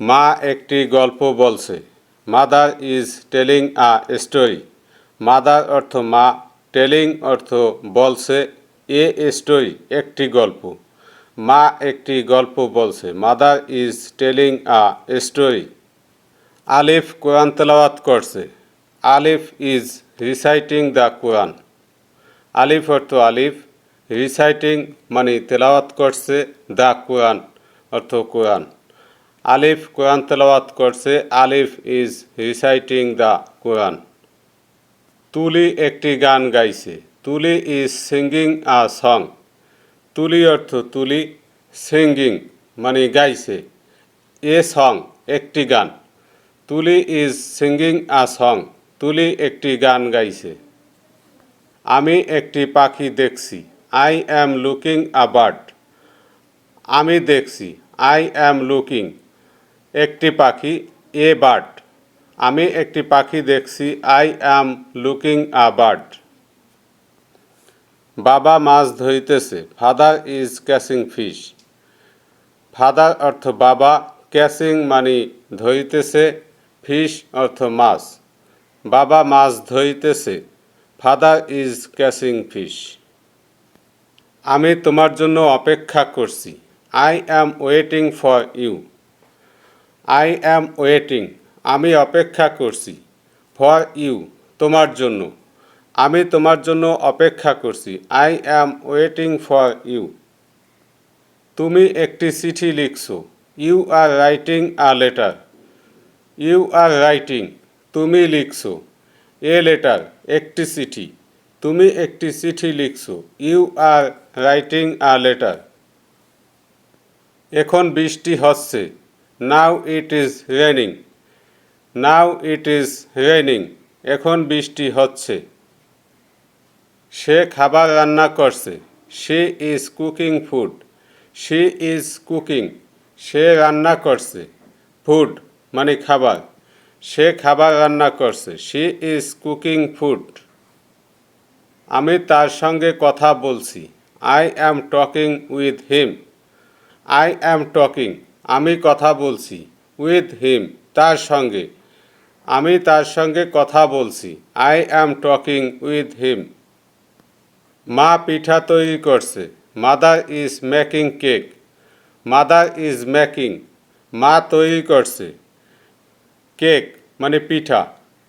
মা একটি গল্প বলছে mother is telling a story mother অর্থ মা টেলিং অর্থ বলছে, এ স্টোরি একটি গল্প। মা একটি গল্প বলছে mother is telling a story আলিফ কোরআন তেলাওয়াত করছে, আলিফ ইজ রিসাইটিং দ্য কোরআন আলিফ অর্থ আলিফ রিসাইটিং মানে তেলাওয়াত করছে দ্য কোরআন অর্থ কোরআন। আলিফ কোরআন তেলাওয়াত করছে। আলিফ ইজ রিসাইটিং দ্য কোরআন। তুলি একটি গান গাইছে। তুলি ইজ সিঙ্গিং আ সং তুলি অর্থ তুলি সিঙ্গিং মানে গাইছে। এ সং একটি গান। তুলি ইজ সিঙ্গিং আ সং তুলি একটি গান গাইছে। আমি একটি পাখি দেখছি। I am looking a bird আমি দেখছি। আই অ্যাম লুকিং একটি পাখি, এ বার্ড। আমি একটি পাখি দেখছি, I am looking a bird. বাবা মাছ ধরিতেছে, father is catching fish. Father অর্থ বাবা, ক্যাচিং মানে ধরিতেছে, ফিশ অর্থ মাছ। বাবা মাছ ধরিতেছে, ফাদার ইজ ক্যাচিং ফিশ। আমি তোমার জন্য অপেক্ষা করছি, I am waiting for you. I am waiting আমি অপেক্ষা করছি। ফর ইউ তোমার জন্য। আমি তোমার জন্য অপেক্ষা করছি। I am waiting for you তুমি একটি চিঠি লিখছো। You are writing a letter you are writing তুমি লিখছো। এ লেটার একটি চিঠি। তুমি একটি চিঠি লিখছো। You are writing a letter এখন বৃষ্টি হচ্ছে। Now it is raining now it is raining এখন বৃষ্টি হচ্ছে। সে খাবার রান্না করছে। She is cooking food she is cooking সে রান্না করছে। ফুড মানে খাবার। সে খাবার রান্না করছে। শি ইজ কুকিং ফুড আমি তার সঙ্গে কথা বলছি। I am talking with him I am talking আমি কথা বলছি উইথ হিম তার সঙ্গে। আমি তার সঙ্গে কথা বলছি। I am talking with him মা পিঠা তৈরি করছে। Mother is making cake mother is making মা তৈরি করছে। কেক মানে পিঠা।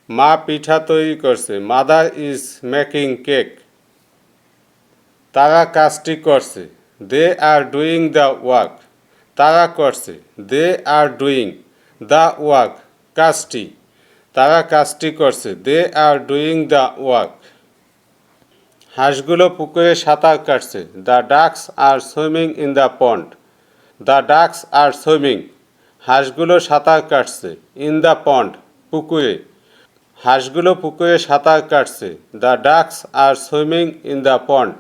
মা পিঠা তৈরি করছে। মাদার ইজ মেকিং কেক তারা কাজটি করছে। They are doing the work তারা করছে। They are doing the work কাজটি। তারা কাজটি করছে। They are doing the work হাঁসগুলো পুকুরে সাঁতার কাটছে। The ducks are swimming in the pond the ducks are swimming হাঁসগুলো সাঁতার কাটছে ইন দ্য পন্ড পুকুরে। হাঁসগুলো পুকুরে সাঁতার কাটছে। The ducks are swimming in the pond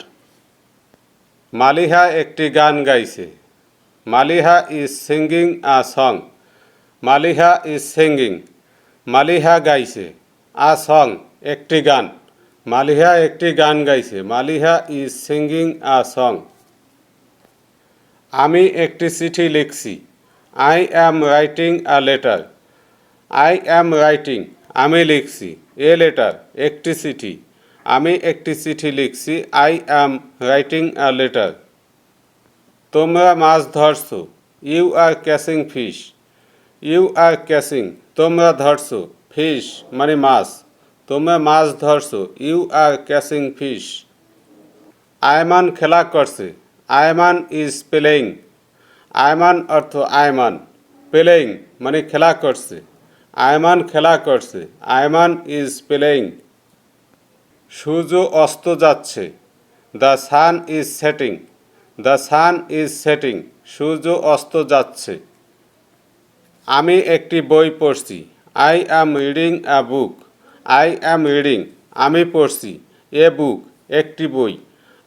Maliha একটি গান গাইছে। Maliha is singing a song. Maliha is singing. Maliha গাইছে। আ সং, একটি গান। মালিহা একটি গান গাইছে। Maliha is singing a song. আমি একটি চিঠি লিখছি। I am writing a letter. I am writing, আমি লিখছি। এ লেটার, একটি চিঠি। আমি একটি চিঠি লিখছি। I am writing a letter. তোমরা মাছ ধরছো। You are catching fish you are catching তোমরা ধরছো। ফিশ মানে মাছ। তোমরা মাছ ধরছো। You are catching fish Ayman খেলা করছে। আয়মান ইজ প্লেয়িং আয়মান অর্থ আয়মান। প্লেয়িং মানে খেলা করছে। আয়মান খেলা করছে। আয়মান ইজ প্লেয়িং সূর্য অস্ত যাচ্ছে। The sun is setting the sun is setting সূর্য অস্ত যাচ্ছে। আমি একটি বই পড়ছি। I am reading a book I am reading আমি পড়ছি। এ বুক একটি বই।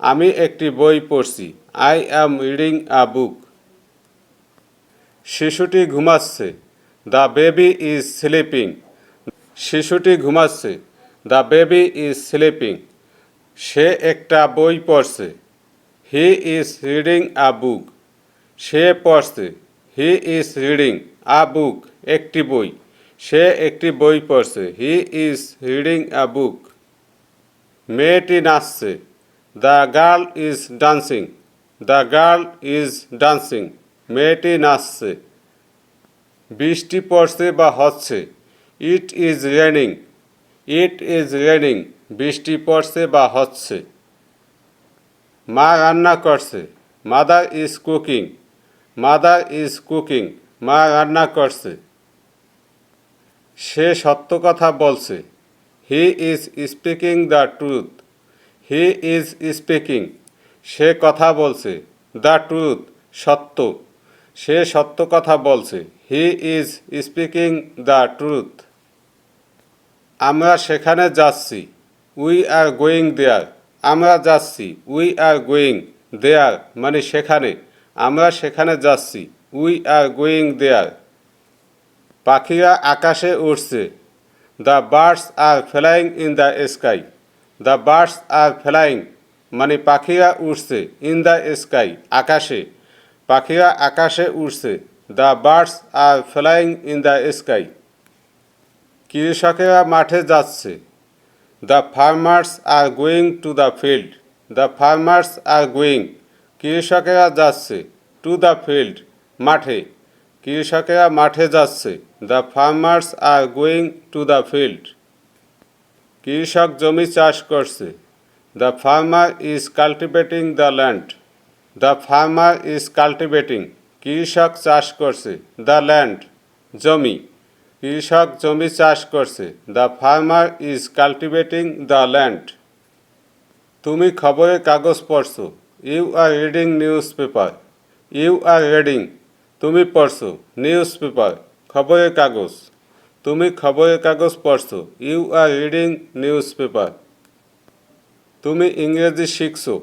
আমি একটি বই পড়ছি। আই অ্যাম রিডিং আ বুক শিশুটি ঘুমাচ্ছে। দ্য বেবি ইজ স্লিপিং শিশুটি ঘুমাচ্ছে। দ্য বেবি ইজ স্লিপিং সে একটা বই পড়ছে। হি ইজ রিডিং আ বুক। সে পড়ছে। হি ইজ রিডিং আ বুক একটি বই। সে একটি বই পড়ছে। He is reading a book. মেয়েটি নাচছে। The girl is dancing. The girl is dancing. মেয়েটি নাচছে। বৃষ্টি পড়ছে বা হচ্ছে। It is raining it is raining বৃষ্টি পড়ছে বা হচ্ছে। মা রান্না করছে, mother is cooking, mother is cooking, মা রান্না করছে। সে সত্য কথা বলছে, he is speaking the truth, he is speaking, সে কথা বলছে, দ্য ট্রুথ, সত্য। সে সত্য কথা বলছে, he is speaking the truth. আমরা সেখানে যাচ্ছি, উই আর গোয়িং দেয়ার। আমরা যাচ্ছি। উই আর গোয়িং দেয়ার মানে সেখানে। আমরা সেখানে যাচ্ছি। উই আর গোয়িং দেয়ার পাখিরা আকাশে উড়ছে। The birds are flying in the sky the birds are flying মানে পাখিরা উড়ছে ইন দ্য স্কাই আকাশে। পাখিরা আকাশে উড়ছে। The birds are flying in the sky কৃষকেরা মাঠে যাচ্ছে। The farmers are going to the field the farmers are going কৃষকেরা যাচ্ছে টু দ্য ফিল্ড মাঠে। কৃষকেরা মাঠে যাচ্ছে। The farmers are going to the field কৃষক জমি চাষ করছে। The farmer is cultivating the land the farmer is cultivating কৃষক চাষ করছে। দ্য ল্যান্ড জমি। কৃষক জমি চাষ করছে। The farmer is cultivating the land তুমি খবরের কাগজ পড়ছো। You are reading newspaper you are reading তুমি পড়ছো নিউজ পেপার খবরের কাগজ। তুমি খবরের কাগজ পড়ছো। You are reading newspaper তুমি ইংরেজি শিখছো।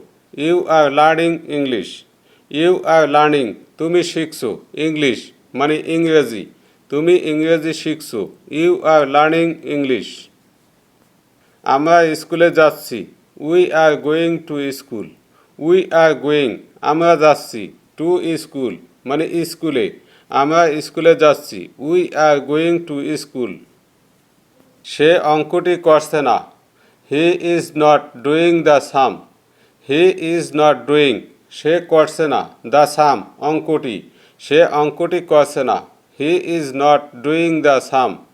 You are learning English you are learning তুমি শিখছো ইংলিশ মানে ইংরেজি। তুমি ইংরেজি শিখছো। ইউ আর লার্নিং ইংলিশ আমরা স্কুলে যাচ্ছি। We are going to school we are going আমরা যাচ্ছি টু স্কুল মানে স্কুলে। আমরা স্কুলে যাচ্ছি। We are going to school সে অঙ্কটি করছে না। He is not doing the sum he is not doing সে করছে না দ্য সাম অঙ্কটি। সে অঙ্কটি করছে না। He is not doing the sum.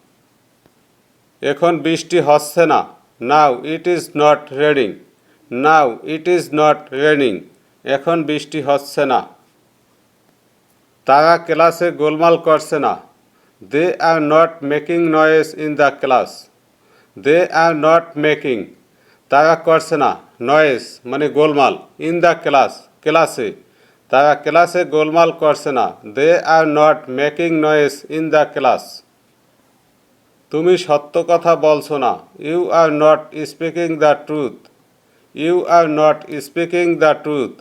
এখন বৃষ্টি হচ্ছে না। Now, it is not raining. Now, it is not raining. এখন বৃষ্টি হচ্ছে না। তারা ক্লাসে গোলমাল করছে না। They are not making noise in the class they are not making তারা করছে না। নয়েজ মানে গোলমাল। ইন দ্য ক্লাস ক্লাসে তারা ক্লাসে গোলমাল করছে না। They are not making noise in the class তুমি সত্য কথা বলছো না। You are not speaking the truth you are not speaking the truth